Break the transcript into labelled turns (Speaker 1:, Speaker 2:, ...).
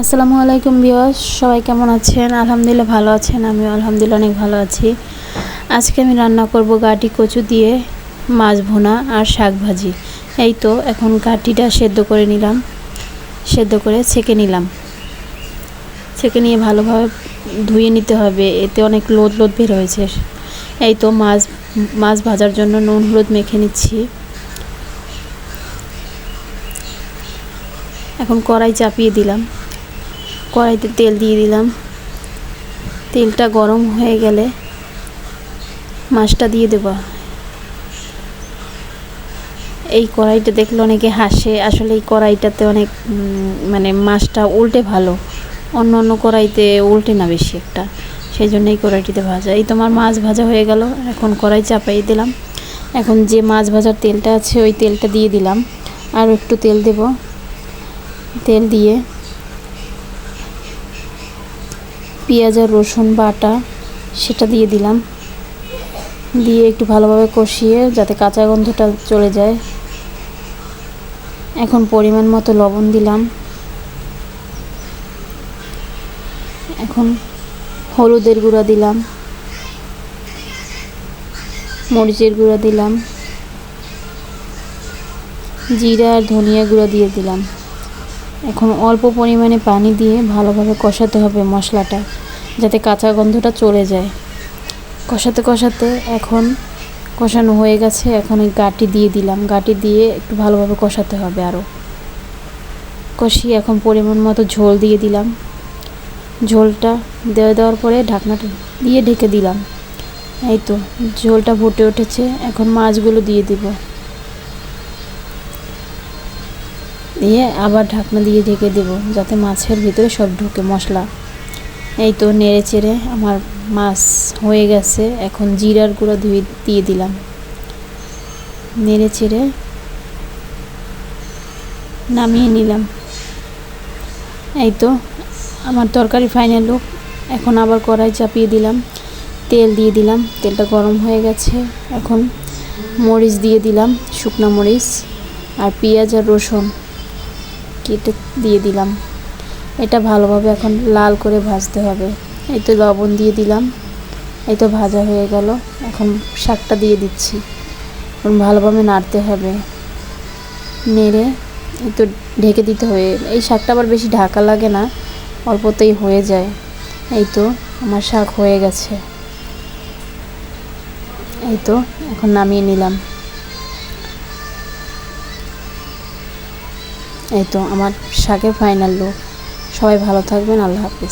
Speaker 1: আসসালামু আলাইকুম বিয়স সবাই কেমন আছেন? আলহামদুলিল্লাহ ভালো আছেন আমি আলহামদুলিল্লাহ অনেক ভালো আছি। আজকে আমি রান্না করব গাটি কচু দিয়ে মাছ ভুনা আর শাক ভাজি। এই তো, এখন গাটিটা সেদ্ধ করে নিলাম, সেদ্ধ করে ছেঁকে নিলাম। ছেঁকে নিয়ে ভালোভাবে ধুয়ে নিতে হবে, এতে অনেক লোদ লোদ বের হয়েছে। এই তো, মাছ মাছ ভাজার জন্য নুন, হলুদ মেখে নিচ্ছি। এখন কড়াই চাপিয়ে দিলাম। কড়াইতে তেল দিয়ে দিলাম। তেলটা গরম হয়ে গেলে মাছটা দিয়ে দেব। এই কড়াইটা দেখলে অনেকে হাসে, আসলে এই কড়াইটাতে অনেক মানে মাছটা উল্টে ভালো। অন্য অন্য কড়াইতে উল্টে না বেশি একটা। সেই জন্য এই কড়াইটিতে ভাজা। এই তোমার মাছ ভাজা হয়ে গেল। এখন কড়াই চাপাই দিলাম। এখন যে মাছ ভাজার তেলটা আছে, ওই তেলটা দিয়ে দিলাম। আর একটু তেল দেব। তেল দিয়ে পেঁয়াজ আর রসুন বাটা সেটা দিয়ে দিলাম। দিয়ে একটু ভালোভাবে কষিয়ে যাতে কাঁচা গন্ধটা চলে যায়। এখন পরিমাণ মতো লবণ দিলাম। এখন হলুদের গুঁড়া দিলাম। মরিচের গুঁড়া দিলাম। জিরা আর ধনিয়া গুঁড়া দিয়ে দিলাম। এখন অল্প পরিমাণে পানি দিয়ে ভালোভাবে কষাতে হবে মশলাটা, যাতে কাঁচা গন্ধটা চলে যায়। কষাতে কষাতে এখন কষানো হয়ে গেছে, এখন ওই গাটি দিয়ে দিলাম। গাটি দিয়ে একটু ভালোভাবে কষাতে হবে আরও কষিয়ে এখন পরিমাণ মতো ঝোল দিয়ে দিলাম। ঝোলটা দেওয়া দেওয়ার পরে ঢাকনাটা দিয়ে ঢেকে দিলাম। এই তো, ঝোলটা ফুটে উঠেছে। এখন মাছগুলো দিয়ে দিব। দিয়ে আবার ঢাকনা দিয়ে ঢেকে দেব, যাতে মাছের ভিতরে সব ঢুকে মশলা। এই তো নেড়ে চেড়ে আমার মাছ হয়ে গেছে, এখন জিরার গুঁড়ো ধুয়ে দিয়ে দিলাম। নেড়ে চেড়ে নামিয়ে নিলাম। এই তো আমার তরকারি ফাইনাল লুক এখন আবার কড়াই চাপিয়ে দিলাম, তেল দিয়ে দিলাম, তেলটা গরম হয়ে গেছে। এখন মরিচ দিয়ে দিলাম, শুকনো মরিচ আর পেঁয়াজ আর রসুন। কেটে দিয়ে দিলাম। এটা ভালোভাবে এখন লাল করে ভাজতে হবে। এই তো লবণ দিয়ে দিলাম। এই তো ভাজা হয়ে গেল। এখন শাকটা দিয়ে দিচ্ছি। এখন ভালোভাবে নাড়তে হবে। নেড়ে এই তো ঢেকে দিতে হবে। এই শাকটা আবার বেশি ঢাকা লাগে না, অল্পতেই হয়ে যায়। এই তো আমার শাক হয়ে গেছে। এই তো এখন নামিয়ে নিলাম। এই তো আমার শাকের ফাইনাল লুক সবাই ভালো থাকবেন আল্লাহ হাফিজ।